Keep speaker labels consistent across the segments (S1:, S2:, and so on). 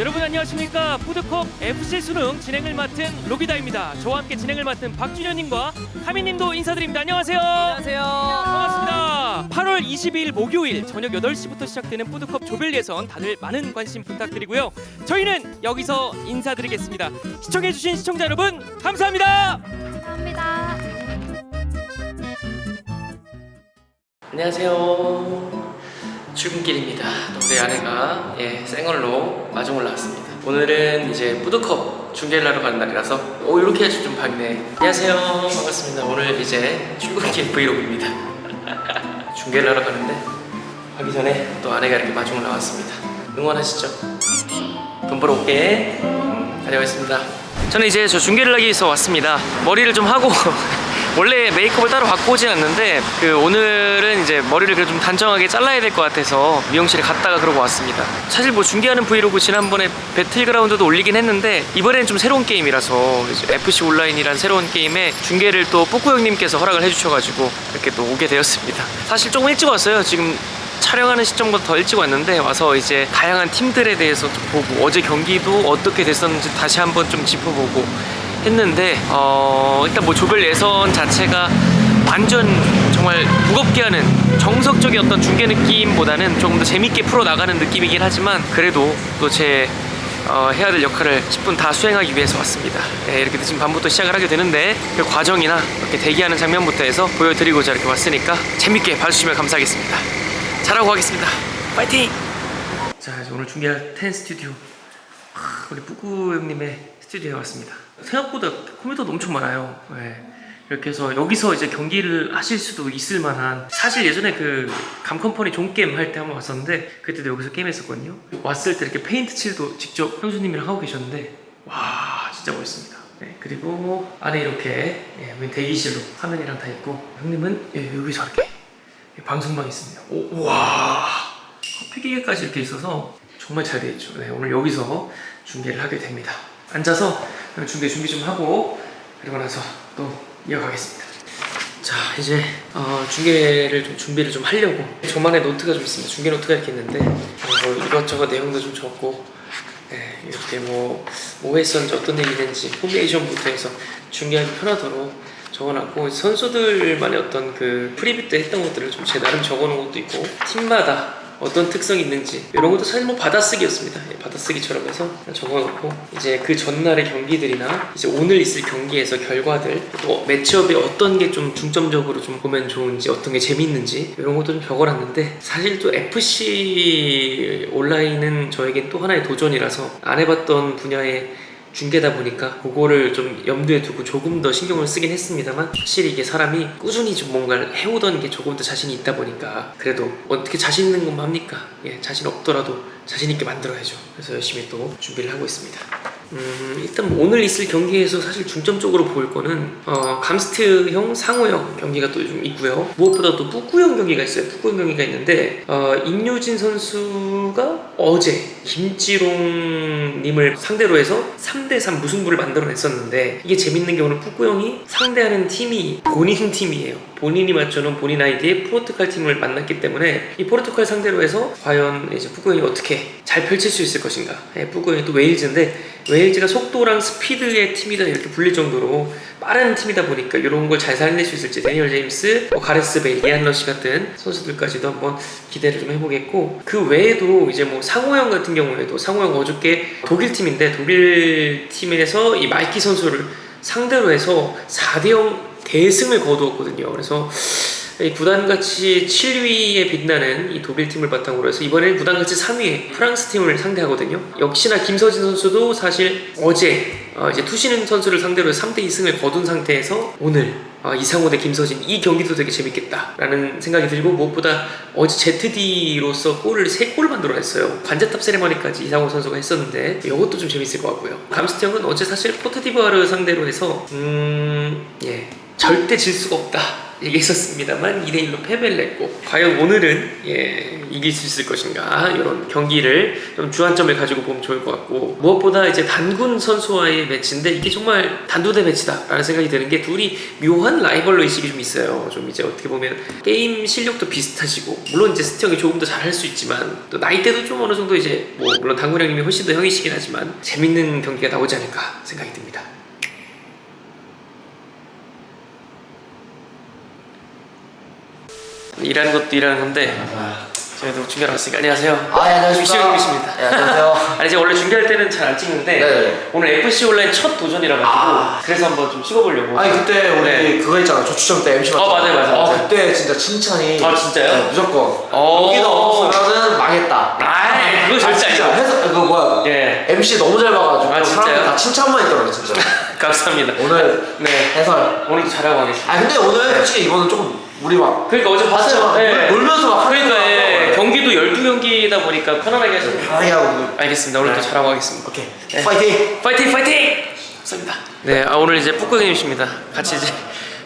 S1: 여러분 안녕하십니까 푸드컵 FC 수능 진행을 맡은 로비다입니다. 저와 함께 진행을 맡은 박준현님과 하민님도 인사드립니다. 안녕하세요.
S2: 안녕하세요.
S1: 반갑습니다. 8월 22일 목요일 저녁 8시부터 시작되는 푸드컵 조별 예선 다들 많은 관심 부탁드리고요. 저희는 여기서 인사드리겠습니다. 시청해주신 시청자 여러분 감사합니다.
S3: 감사합니다.
S2: 안녕하세요. 출근길입니다. 우리 아내가 예, 생얼로 마중 올라왔습니다. 오늘은 이제 푸드컵 중계를 하러 가는 날이라서 오 이렇게 해서 좀 밝네. 안녕하세요. 반갑습니다. 오늘 이제 출근길 브이로그입니다. 중계를 하러 가는데 가기 전에 또 아내가 이렇게 마중 올라왔습니다. 응원하시죠. 돈 벌어 올게. 음, 다녀오겠습니다. 저는 이제 저 중계를 하기 위해서 왔습니다. 머리를 좀 하고 원래 메이크업을 따로 받고 오진 않는데 그 오늘은 이제 머리를 그래도 좀 단정하게 잘라야 될 것 같아서 미용실에 갔다가 그러고 왔습니다. 사실 뭐 중계하는 브이로그 지난번에 배틀그라운드도 올리긴 했는데 이번에는 좀 새로운 게임이라서 FC 온라인이란 새로운 게임에 중계를 또 뿌꾸 형님께서 허락을 해주셔가지고 이렇게 또 오게 되었습니다. 사실 조금 일찍 왔어요. 지금 촬영하는 시점보다 더 일찍 왔는데 와서 이제 다양한 팀들에 대해서 좀 보고 어제 경기도 어떻게 됐었는지 다시 한번 좀 짚어보고 했는데 어 일단 뭐 조별 예선 자체가 완전 정말 무겁게 하는 정석적인 어떤 중계 느낌보다는 조금 더 재밌게 풀어 나가는 느낌이긴 하지만 그래도 또제 어, 해야 될 역할을 10분 다 수행하기 위해서 왔습니다. 네, 이렇게 늦은 밤부터 시작을 하게 되는데 그 과정이나 이렇게 대기하는 장면부터 해서 보여드리고자 이렇게 왔으니까 재밌게 봐주시면 감사하겠습니다. 잘하고 가겠습니다. 파이팅! 자, 이제 오늘 중계할 텐 스튜디오. 하, 우리 뿌꾸 형님의 스튜디오에 왔습니다. 생각보다 컴퓨터도 엄청 많아요. 네. 이렇게 해서 여기서 이제 경기를 하실 수도 있을 만한 사실 예전에 그 감컴퍼니 종게임 할 때 한번 왔었는데 그때도 여기서 게임 했었거든요. 왔을 때 이렇게 페인트 칠도 직접 형수님이랑 하고 계셨는데 와 진짜 멋있습니다. 네, 그리고 안에 이렇게 예, 대기실로 화면이랑 다 있고 형님은 예, 여기서 이렇게 방송방 있습니다. 오, 와 커피 기계까지 이렇게 있어서 정말 잘 되어 있죠. 네, 오늘 여기서 중계를 하게 됩니다. 앉아서 중계 준비 좀 하고 그리고 나서 또 이어가겠습니다. 자 이제 어, 중계를 좀 준비를 좀 하려고 저만의 노트가 좀 있습니다. 중계 노트가 이렇게 있는데 뭐 이것저것 내용도 좀 적고 네, 이렇게 뭐, 뭐 했었는지 어떤 얘기 했는지 포메이션부터 해서 중계하기 편하도록 적어놨고 선수들만의 어떤 그 프리뷰 때 했던 것들을 좀 제 나름 적어놓은 것도 있고 팀마다 어떤 특성이 있는지 이런 것도 사실 뭐 받아쓰기였습니다. 예, 받아쓰기처럼 해서 적어놓고 이제 그 전날의 경기들이나 이제 오늘 있을 경기에서 결과들 또 매치업에 어떤 게 좀 중점적으로 좀 보면 좋은지 어떤 게 재밌는지 이런 것도 좀 적어놨는데 사실 또 FC 온라인은 저에겐 또 하나의 도전이라서 안 해봤던 분야의 중계다 보니까 그거를 좀 염두에 두고 조금 더 신경을 쓰긴 했습니다만 확실히 이게 사람이 꾸준히 좀 뭔가를 해오던 게 조금 더 자신이 있다 보니까 그래도 어떻게 자신 있는 것만 합니까? 예, 자신 없더라도 자신 있게 만들어야죠. 그래서 열심히 또 준비를 하고 있습니다. 음, 일단 뭐 오늘 있을 경기에서 사실 중점적으로 보일 거는 어, 감스트형 상호형 경기가 또 좀 있고요. 무엇보다 또 뿌꾸형 경기가 있어요. 뿌꾸형 경기가 있는데 어, 임유진 선수가 어제 김지롱님을 상대로 해서 3대3 무승부를 만들어냈었는데 이게 재밌는 게 오늘 뿌꾸형이 상대하는 팀이 본인 팀이에요. 본인이 맞춰놓은 본인 아이디의 포르투갈 팀을 만났기 때문에 이 포르투갈 상대로 해서 과연 이제 뿌꾸형이 어떻게 잘 펼칠 수 있을 것인가. 예, 뿌꾸형이 또 웨일즈인데 웨일즈가 속도랑 스피드의 팀이다 이렇게 불릴 정도로 빠른 팀이다 보니까 이런 걸 잘 살릴 수 있을지 데니얼 제임스, 뭐 가레스 베일, 이안 러시 같은 선수들까지도 한번 기대를 좀 해보겠고 그 외에도 이제 뭐 상호형 같은 경우에도 상호형 어저께 독일 팀인데 독일 팀에서 이 마이키 선수를 상대로 해서 4대0 대승을 거두었거든요. 그래서 이 구단같이 7위에 빛나는 이 독일 팀을 바탕으로 해서 이번에는 구단같이 3위의 프랑스 팀을 상대하거든요. 역시나 김서진 선수도 사실 어제 어, 이제 투신 선수를 상대로 해서 3대 2승을 거둔 상태에서 오늘 어, 이상호 대 김서진 이 경기도 되게 재밌겠다라는 생각이 들고 무엇보다 어제 ZD로서 골을 3골을 만들어냈어요. 관제탑 세레머니까지 이상호 선수가 했었는데 이것도 좀 재밌을 것 같고요. 감스트 형은 어제 사실 코트디부아르 상대로 해서 음... 예 절대 질 수가 없다. 얘기했었습니다만 2대 1로 패배를 했고 과연 오늘은 예, 이길 수 있을 것인가 이런 경기를 좀 주안점을 가지고 보면 좋을 것 같고 무엇보다 이제 단군 선수와의 매치인데 이게 정말 단두대 매치다라는 생각이 드는 게 둘이 묘한 라이벌로 의식이 좀 있어요. 좀 이제 어떻게 보면 게임 실력도 비슷하시고 물론 이제 스티 형이 조금 더 잘할 수 있지만 또 나이대도 좀 어느 정도 이제 뭐 물론 단군 형님이 훨씬 더 형이시긴 하지만 재밌는 경기가 나오지 않을까 생각이 듭니다. 일하는 것도 일하는 건데 저희도 준비하러 왔으니까 안녕하세요.
S3: 아, 예, 안녕하십니까.
S2: 이시영입니다.
S3: 예, 안녕하세요.
S2: 아니 제가 원래 준비할 때는 잘 안 찍는데
S3: 네.
S2: 오늘 FC 온라인 첫 도전이라 가지고
S3: 아.
S2: 그래서 한번 좀 찍어보려고.
S3: 아니 그때 우리
S2: 네.
S3: 그거 했잖아 조추첨 때 MC
S2: 어, 맞아요, 맞아요, 맞아요.
S3: 그때 진짜 칭찬이
S2: 아, 진짜요?
S3: 네, 무조건
S2: 어.
S3: 여기가 없었으면은 망했다
S2: 아 이, 그거 절대
S3: 진짜
S2: 아니고.
S3: 해서 그거 뭐야
S2: 예.
S3: MC 너무 잘 봐가지고
S2: 아, 진짜요?
S3: 사람들 다 칭찬만 했더라고 진짜
S2: 감사합니다.
S3: 오늘
S2: 네.
S3: 해설
S2: 오늘도 잘하고 가겠습니다.
S3: 아 근데 오늘 솔직히 이거는 조금 우리 막
S2: 그러니까 어제 봤어요.
S3: 막
S2: 네.
S3: 놀면서 막
S2: 그러니까 예. 경기도 12경기다 보니까 편안하게 하시면
S3: 편하게 하고
S2: 알겠습니다. 오늘도
S3: 네.
S2: 잘하고 가겠습니다.
S3: 오케이
S2: 네.
S3: 파이팅
S2: 파이팅 파이팅! 감사합니다. 네, 아, 오늘 이제 뿌꾸님이십니다. 같이 이제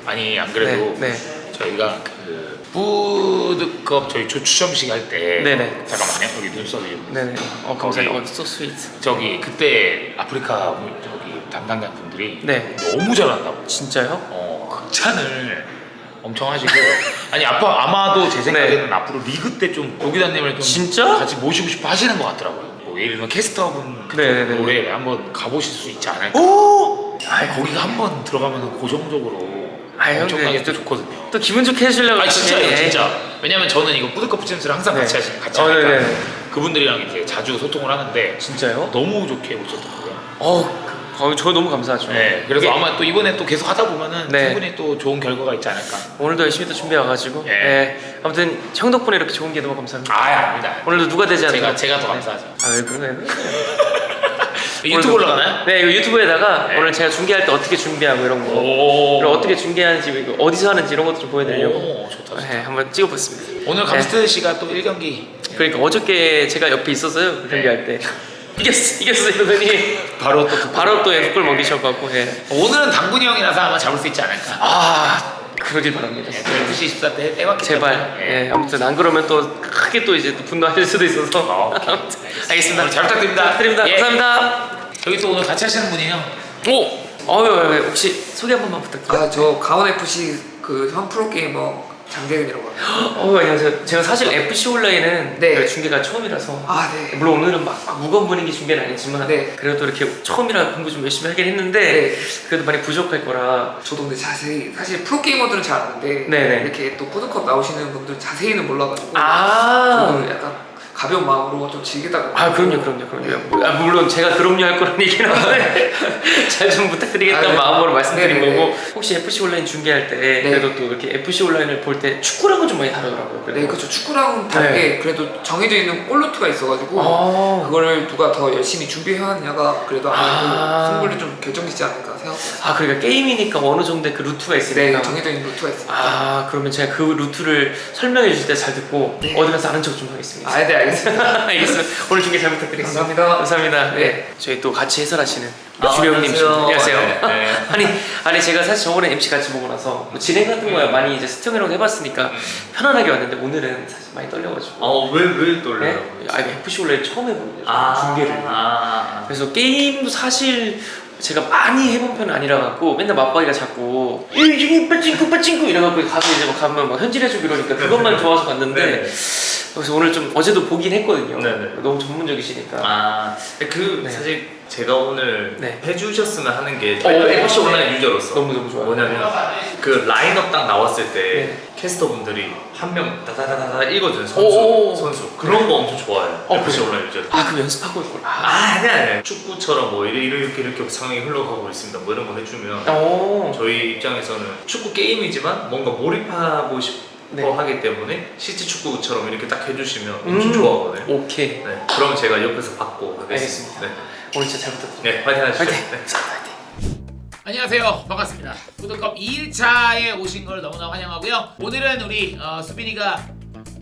S4: 아니 안 그래도
S2: 네,
S4: 저희가 그 푸드컵 저희 조추첨식 할 때
S2: 네네.
S4: 잠깐만요 여기 눈썹이
S2: 네네. 어 감사해요. 어, so sweet.
S4: 저기 그때 아프리카 분- 저기 담당자 분들이
S2: 네.
S4: 너무 잘한다고
S2: 진짜요?
S4: 어 극찬을 엄청 하시고 아니 아빠 아마도 제 생각에는 앞으로 리그 때좀 노기단님을 좀
S2: 네. 진짜?
S4: 같이 모시고 싶어 하시는 것 같더라고요 뭐 예를 들면 캐스터분
S2: 네네네.
S4: 노래 한번 가보실 수 있지 않을까
S2: 오!
S4: 아 거기가 한번 들어가면 고정적으로
S2: 아, 형,
S4: 엄청나게
S2: 네,
S4: 또
S2: 또-
S4: 좋거든요
S2: 또 기분 좋게 해주려고
S4: 아 진짜요
S2: 그러더니,
S4: 진짜 왜냐면 저는 이거 푸드커피 잼스를 항상
S2: 네.
S4: 같이 하시 같이
S2: 어,
S4: 하니까
S2: 네네.
S4: 그분들이랑 이제 자주 소통을 하는데
S2: 진짜요?
S4: 너무 좋게 오셨더라고요.
S2: 어, 그- 어, 저 너무 감사하죠.
S4: 네, 그래서
S2: 이게
S4: 아마 또 이번에 또 계속 하다 보면은
S2: 네.
S4: 충분히 또 좋은 결과가 있지 않을까.
S2: 오늘도 열심히 또 준비해 와가지고.
S4: 예.
S2: 네. 아무튼 형 덕분에 이렇게 좋은 게 너무 감사합니다.
S4: 아, 아닙니다.
S2: 오늘도 누가 되지 않을까?
S4: 제가 제가 더 감사하죠.
S2: 아, 왜 그러나요?
S4: 유튜브 올라가나요?
S2: 네, 이거 유튜브에다가
S4: 네.
S2: 오늘 제가 중계할 때 어떻게 준비하고 이런 거,
S4: 오.
S2: 그리고 어떻게 이거 어디서 하는지 이런 것도 좀 보여드리려고.
S4: 오, 좋다. 좋다.
S2: 네, 한번 찍어봤습니다.
S4: 오늘
S2: 네.
S4: 감스트 씨가 또 1경기
S2: 그러니까 어저께 제가 옆에 있었어요 그 경기할 때 이겼어 이겼어 이러더니
S4: 바로 또
S2: 바로 또 F골 먹이셔갖고 예.
S4: 오늘은 당군이 형이라서 아마 잡을 수 있지 않을까.
S2: 아 그러길 바랍니다
S4: 네, 12시 24때 빼왔기
S2: 제발
S4: 때문에.
S2: 예, 아무튼 안 그러면 또 크게 또 이제 또 분노하실 수도 있어서
S4: 아, 오케이.
S2: 알겠습니다
S4: 잘 부탁드립니다.
S2: 부탁드립니다
S4: 예.
S2: 감사합니다
S4: 저기 또 오늘 같이 하시는 분이에요.
S2: 오 어유 혹시 소개 한 번만 부탁드려요
S5: 아저 강원 FC 그 현 프로게이머 장재근이라고 합니다.
S2: 어 안녕하세요 제가 사실 FC 온라인은
S5: 네.
S2: 그 중계가 처음이라서
S5: 아 네.
S2: 물론 오늘은 막, 막 무거운 분위기 중계는 아니지만
S5: 네.
S2: 그래도 이렇게 처음이라 공부 좀 열심히 하긴 했는데
S5: 네.
S2: 그래도 많이 부족할 거라
S5: 저도 근데 자세히 사실 프로게이머들은 잘 아는데
S2: 네네.
S5: 이렇게 또 푸드컵 나오시는 분들 자세히는 몰라가지고
S2: 아,
S5: 저도 약간 가벼운 마음으로 좀 즐기다가
S2: 아 그럼요 그럼요 그럼요 아, 물론 제가 그럼요 할 거란 얘기는 한데 잘 좀 부탁드리겠다는
S5: 아, 네.
S2: 마음으로 말씀드린
S5: 네네네.
S2: 거고 혹시 FC 온라인 중계할 때 그래도 또 이렇게 FC 온라인을 볼 때 축구랑은 좀 많이 다르더라고요 그래도.
S5: 네 그렇죠 축구랑은 다르게 그래도 정해져 있는 골 루트가 있어가지고
S2: 아,
S5: 그거를 누가 더 열심히 준비해왔냐가 그래도 아무래도
S2: 아.
S5: 승부를 좀 결정짓지 않을까 생각합니다.
S2: 아 그러니까 게임이니까 어느 정도의 그 루트가
S5: 네
S2: 있으니까
S5: 정해져 있는 루트가 있습니다.
S2: 아 그러면 제가 그 루트를 설명해 주실 때 잘 듣고
S5: 네.
S2: 어디 가서 아는 척 좀 하겠습니다
S5: 아네 알겠습니다.
S2: 알겠습니다 오늘 중계 잘 부탁드리겠습니다
S5: 감사합니다.
S2: 감사합니다. 네.
S5: 네.
S2: 저희 또 같이 해설하시는
S3: 아,
S2: 주영님이십니다.
S3: 안녕하세요.
S2: 안녕하세요.
S4: 네, 네.
S2: 아니, 아니 제가 사실 저번에 MC 같이 보고 나서 뭐 진행 같은 거야 많이 이제 스팅이랑 해봤으니까 편안하게 왔는데 오늘은 사실 많이 떨려가지고.
S3: 어왜왜
S2: 네? 아니 FC 원래 처음 해보는 거죠.
S3: 아
S2: 중계를.
S3: 아,
S2: 그래서 게임도 사실 제가 많이 해본 편은 아니라 갖고 맨날 맞박이가 자꾸 일중이 빠찡꾸 빠찡꾸 이래갖고 가서 이제 막 가면 막 현질해주고 이러니까 그것만 좋아서 갔는데 그래서 오늘 좀 어제도 보긴 했거든요.
S6: 네네.
S2: 너무 전문적이시니까.
S6: 아, 그
S2: 네.
S6: 사실 제가 오늘
S2: 네.
S6: 해주셨으면 하는 게
S2: 오,
S6: FC
S2: 네.
S6: 온라인 유저로서
S2: 너무 너무 좋아요.
S6: 뭐냐면 그 라인업 딱 나왔을 때
S2: 네.
S6: 캐스터분들이 한 명 다다다다다 읽어주는 선수
S2: 오.
S6: 선수 그런 거 엄청 좋아해요
S2: 어,
S6: FC
S2: 그래요?
S6: 온라인 유저
S2: 아 그럼 연습하고 올 걸.
S6: 아 아니 아니 축구처럼 뭐 이래 이렇게 이렇게 상황이 흘러가고 있습니다 뭐 이런 거 해주면
S2: 오.
S6: 저희 입장에서는 축구 게임이지만 뭔가 몰입하고 싶어
S2: 네.
S6: 하기 때문에 실제 축구처럼 이렇게 딱 해주시면 엄청
S2: 음.
S6: 좋아하거든요
S2: 오케이.
S6: 네, 그럼 제가 옆에서 받고 하겠습니다
S2: 알겠습니다.
S6: 네.
S2: 오늘 진짜 잘 부탁드립니다.
S6: 네, 파이팅 하시죠.
S2: 파이팅!
S6: 네.
S4: 안녕하세요. 반갑습니다. 푸드컵 2일차에 오신 걸 너무나 환영하고요. 오늘은 우리 어, 수빈이가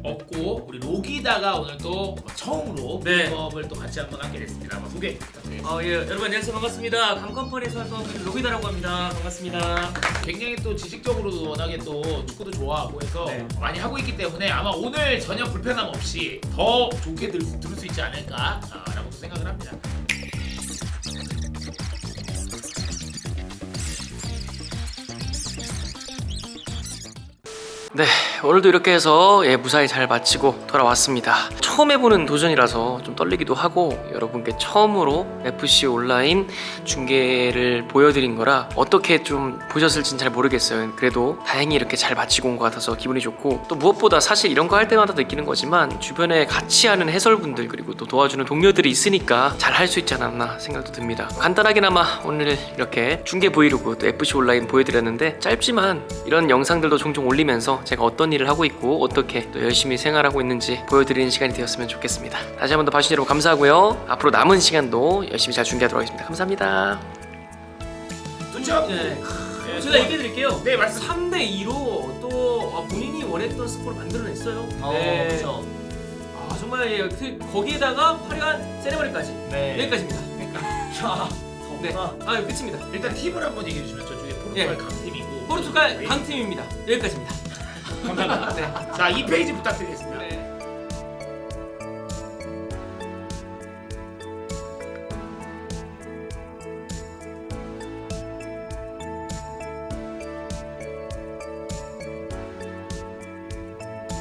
S4: 없고 우리 로기다가 오늘 또 처음으로
S1: 네.
S4: 수업을 또 같이 한번 하게 됐습니다. 한번 소개 부탁드립니다.
S1: 어, 예, 여러분 안녕하세요 반갑습니다. 감컴퍼니에서 활동하는 로기다라고 합니다. 반갑습니다.
S4: 굉장히 또 지식적으로도 워낙에 또 축구도 좋아하고 해서
S1: 네.
S4: 많이 하고 있기 때문에 아마 오늘 전혀 불편함 없이 더 좋게 들, 들을 수 있지 않을까라고 생각을 합니다.
S2: 네, 오늘도 이렇게 해서 예, 무사히 잘 마치고 돌아왔습니다. 처음 해보는 도전이라서 좀 떨리기도 하고 여러분께 처음으로 FC 온라인 중계를 보여드린 거라 어떻게 좀 보셨을진 잘 모르겠어요. 그래도 다행히 이렇게 잘 마치고 온 것 같아서 기분이 좋고 또 무엇보다 사실 이런 거 할 때마다 느끼는 거지만 주변에 같이 하는 해설분들 그리고 또 도와주는 동료들이 있으니까 잘 할 수 있지 않았나 생각도 듭니다. 간단하게나마 오늘 이렇게 중계 브이로그 또 FC 온라인 보여드렸는데 짧지만 이런 영상들도 종종 올리면서 제가 어떤 일을 하고 있고 어떻게 또 열심히 생활하고 있는지 보여드리는 시간이 되었 으면 좋겠습니다. 다시 한 번 더 봐주신 여러분 감사하고요. 앞으로 남은 시간도 열심히 잘 중계하도록 하겠습니다. 감사합니다.
S4: 좋죠?
S1: 네.
S4: 네,
S1: 제가 얘기해 드릴게요.
S4: 네 말씀.
S1: 3대 2로 또 아, 본인이 원했던 스코어를 만들어냈어요.
S3: 네.
S1: 그렇죠. 아 정말 예, 그, 거기에다가 화려한 세레머니까지
S4: 네.
S1: 여기까지입니다.
S4: 자,
S1: 네, 아 끝입니다.
S4: 일단 팀을 한번 얘기해 주시면 저쪽에 포르투갈
S1: 예.
S4: 강팀이고
S1: 포르투갈
S4: 네.
S1: 강팀입니다. 여기까지입니다.
S4: 감사합니다.
S1: 네.
S4: 자, 이 페이지 부탁드리겠습니다.